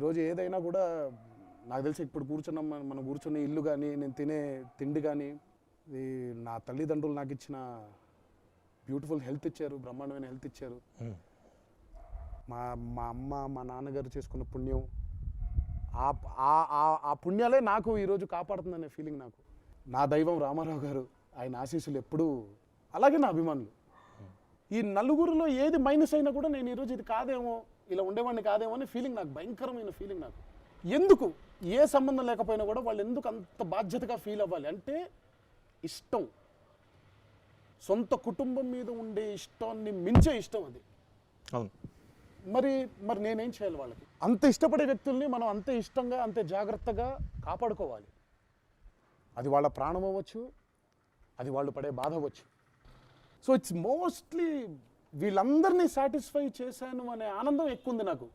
ఈరోజు ఏదైనా కూడా నాకు తెలిసి ఇప్పుడు కూర్చున్నాం మన- కూర్చునే ఇల్లు కానీ నేను తినే తిండి కానీ ఇది నా తల్లిదండ్రులు నాకు ఇచ్చిన బ్యూటిఫుల్ హెల్త్ ఇచ్చారు బ్రహ్మాండమైన హెల్త్ ఇచ్చారు. మా మా అమ్మ మా నాన్నగారు చేసుకున్న పుణ్యం ఆ ఆ- ఆ- ఆ పుణ్యాలే నాకు ఈరోజు కాపాడుతుందనే ఫీలింగ్ నాకు. నా దైవం రామారావు గారు ఆయన ఆశీస్సులు ఎప్పుడూ అలాగే నా అభిమానులు. ఈ నలుగురిలో ఏది మైనస్ అయినా కూడా నేను ఈరోజు ఇది కాదేమో ఇలా ఉండేవాడిని కాదేమో అనే ఫీలింగ్ నాకు భయంకరమైన ఫీలింగ్ నాకు. ఎందుకు? ఏ సంబంధం లేకపోయినా కూడా వాళ్ళు ఎందుకు అంత బాధ్యతగా ఫీల్ అవ్వాలి? అంటే ఇష్టం. సొంత కుటుంబం మీద ఉండే ఇష్టాన్ని మించే ఇష్టం అది. అవును. మరి మరి నేనేం చేయాలి వాళ్ళకి? అంత ఇష్టపడే వ్యక్తుల్ని మనం అంతే ఇష్టంగా అంతే జాగ్రత్తగా కాపాడుకోవాలి. అది వాళ్ళ ప్రాణం అవ్వచ్చు అది వాళ్ళు పడే బాధ అవ్వచ్చు. సో ఇట్స్ మోస్ట్లీ వీళ్ళందరినీ సాటిస్ఫై చేశాను అనే ఆనందం ఎక్కువ ఉంది నాకు.